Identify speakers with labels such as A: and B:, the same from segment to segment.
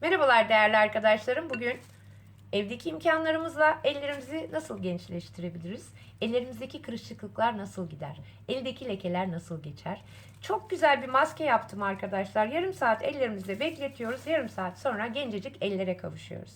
A: Merhabalar değerli arkadaşlarım. Bugün evdeki imkanlarımızla ellerimizi nasıl gençleştirebiliriz? Ellerimizdeki kırışıklıklar nasıl gider? Eldeki lekeler nasıl geçer? Çok güzel bir maske yaptım arkadaşlar. Yarım saat ellerimizde bekletiyoruz. Yarım saat sonra gencecik ellere kavuşuyoruz.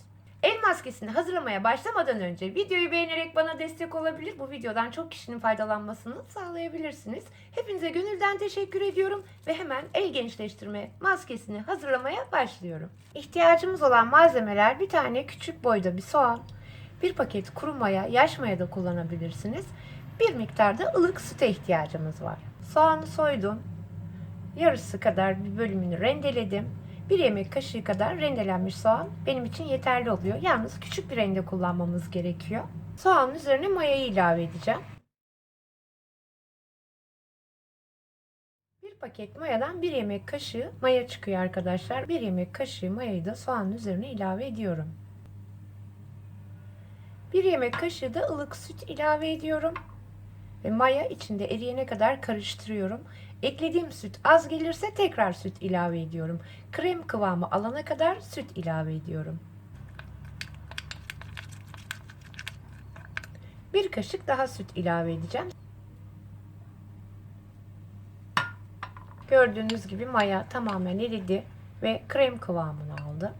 A: Maskesini hazırlamaya başlamadan önce videoyu beğenerek bana destek olabilir. Bu videodan çok kişinin faydalanmasını sağlayabilirsiniz. Hepinize gönülden teşekkür ediyorum ve hemen el gençleştirme maskesini hazırlamaya başlıyorum. İhtiyacımız olan malzemeler bir tane küçük boyda bir soğan, bir paket kuru maya, yaş maya da kullanabilirsiniz. Bir miktarda ılık süte ihtiyacımız var. Soğanı soydum. Yarısı kadar bir bölümünü rendeledim. Bir yemek kaşığı kadar rendelenmiş soğan benim için yeterli oluyor. Yalnız küçük bir rende kullanmamız gerekiyor. Soğanın üzerine mayayı ilave edeceğim. Bir paket mayadan bir yemek kaşığı maya çıkıyor arkadaşlar. Bir yemek kaşığı mayayı da soğanın üzerine ilave ediyorum. Bir yemek kaşığı da ılık süt ilave ediyorum. Ve maya içinde eriyene kadar karıştırıyorum. Eklediğim süt az gelirse tekrar süt ilave ediyorum. Krem kıvamı alana kadar süt ilave ediyorum. Bir kaşık daha süt ilave edeceğim. Gördüğünüz gibi maya tamamen eridi ve krem kıvamını aldı.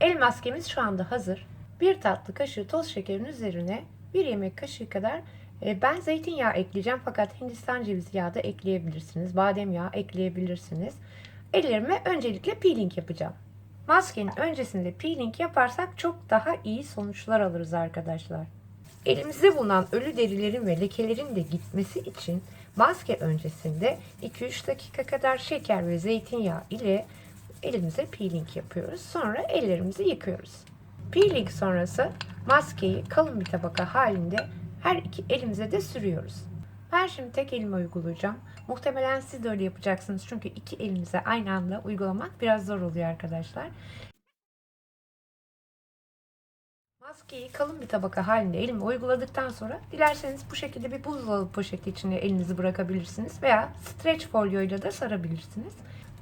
A: El maskemiz şu anda hazır. Bir tatlı kaşığı toz şekerin üzerine bir yemek kaşığı kadar ben zeytinyağı ekleyeceğim fakat Hindistan cevizi yağı da ekleyebilirsiniz. Badem yağı ekleyebilirsiniz. Ellerime öncelikle peeling yapacağım. Maskenin öncesinde peeling yaparsak çok daha iyi sonuçlar alırız arkadaşlar. Elimizde bulunan ölü derilerin ve lekelerin de gitmesi için maske öncesinde 2-3 dakika kadar şeker ve zeytinyağı ile elimize peeling yapıyoruz. Sonra ellerimizi yıkıyoruz. Peeling sonrası maskeyi kalın bir tabaka halinde her iki elimize de sürüyoruz. Ben şimdi tek elime uygulayacağım. Muhtemelen siz de öyle yapacaksınız. Çünkü iki elinize aynı anda uygulamak biraz zor oluyor arkadaşlar. Maskeyi kalın bir tabaka halinde elime uyguladıktan sonra dilerseniz bu şekilde bir buzdolabı poşeti içine elinizi bırakabilirsiniz veya streç folyoyla da sarabilirsiniz.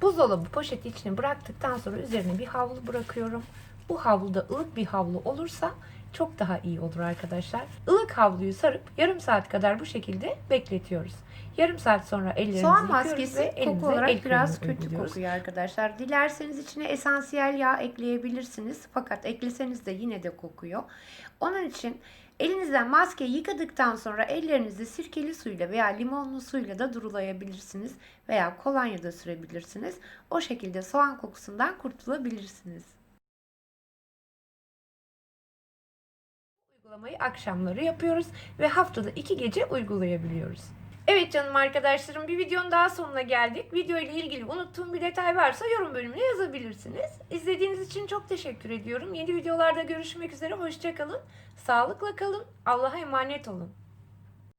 A: Buzdolabı poşeti içine bıraktıktan sonra üzerine bir havlu bırakıyorum. Bu havlu da ılık bir havlu olursa çok daha iyi olur arkadaşlar. Ilık havluyu sarıp yarım saat kadar bu şekilde bekletiyoruz. Yarım saat sonra ellerimizi
B: Soğan maskesi
A: ve
B: koku olarak
A: el
B: biraz kötü kokuyor arkadaşlar. Dilerseniz içine esansiyel yağ ekleyebilirsiniz. Fakat ekleseniz de yine de kokuyor. Onun için elinizden maskeyi yıkadıktan sonra ellerinizi sirkeli suyla veya limonlu suyla da durulayabilirsiniz. Veya kolonya da sürebilirsiniz. O şekilde soğan kokusundan kurtulabilirsiniz.
A: Uygulamayı akşamları yapıyoruz ve haftada iki gece uygulayabiliyoruz. Evet canım arkadaşlarım bir videonun daha sonuna geldik. Video ile ilgili unuttuğum bir detay varsa yorum bölümüne yazabilirsiniz. İzlediğiniz için çok teşekkür ediyorum. Yeni videolarda görüşmek üzere. Hoşçakalın. Sağlıkla kalın. Allah'a emanet olun.